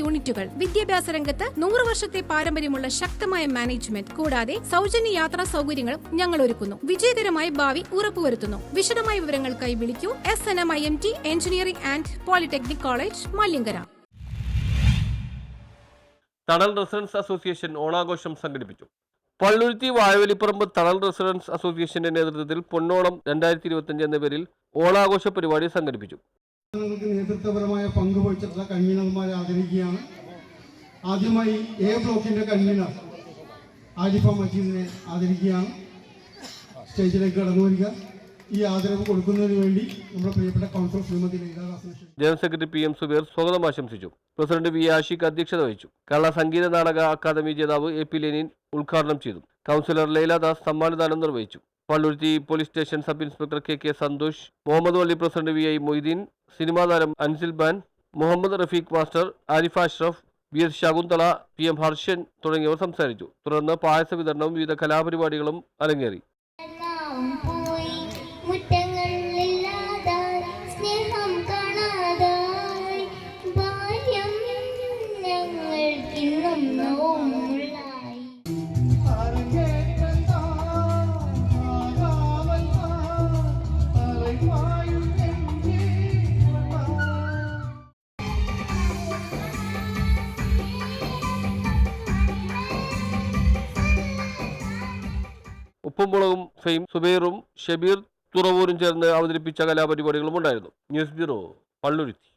യൂണിറ്റുകൾ. വിദ്യാഭ്യാസ രംഗത്ത് നൂറ് വർഷത്തെ പാരമ്പര്യമുള്ള ശക്തമായ മാനേജ്മെന്റ്. കൂടാതെ സൗജന്യ യാത്രാ സൗകര്യങ്ങളും ഞങ്ങൾ ഒരുക്കുന്നു വിജയകരമായ ഭാവി ഉറപ്പുവരുത്തുന്നു. വിശദമായ വിവരങ്ങൾക്കായി വിളിക്കൂ. S N M I M T engineering and polytechnic college Malyankara. Thanal residence association ഓണാഘോഷം സംഘടിപ്പിച്ചു. പള്ളുരുത്തി വാഴവലിപ്പറമ്പ് തണൽ റെസിഡൻസ് അസോസിയേഷന്റെ നേതൃത്വത്തിൽ പൊന്നോണം രണ്ടായിരത്തി ഇരുപത്തിയഞ്ച് എന്ന പേരിൽ ഓണാഘോഷ പരിപാടി സംഘടിപ്പിച്ചു. നേതൃത്വപരമായ പങ്ക് വഹിച്ചിട്ടുള്ള കൺവീനർമാരെ ആദരിക്കുകയാണ്. ആദ്യമായി എ ബ്ലോക്കിന്റെ കൺവീനർ ആരിഫ മജീദിനെ ആദരിക്കുകയാണ്. സ്റ്റേജിലേക്ക് കടന്നു വരിക. ഈ ആദരവ് കൊടുക്കുന്നതിന് വേണ്ടി നമ്മുടെ പ്രിയപ്പെട്ട councillor Shrimati. General secretary P M Zubair സ്വാഗതം ആശംസിച്ചു. പ്രസിഡന്റ് വി ആഷിഖ് അധ്യക്ഷത വഹിച്ചു. കേരള സംഗീത നാടക അക്കാദമി ജേതാവ് എ പി ലെനിൻ ഉദ്ഘാടനം ചെയ്തു. കൗൺസിലർ ലൈലാദാസ് സമ്മാനദാനം നിർവഹിച്ചു. Palluruthy police station sub inspector K K Santhosh Muhammad Valli president V I Moideen cinema താരം Ansil Ban Muhammad Rafeeq master Arif Ashraf B S Shakuntala P M Harshan തുടങ്ങിയവർ സംസാരിച്ചു. തുടർന്ന് പായസ വിതരണവും വിവിധ കലാപരിപാടികളും അരങ്ങേറി. ഉപ്പും മുളകും ഫെയിം സുബൈറും ഷബീർ തുറവൂരും ചേർന്ന് അവതരിപ്പിച്ച കലാപരിപാടികളും ഉണ്ടായിരുന്നു. News bureau Palluruthy.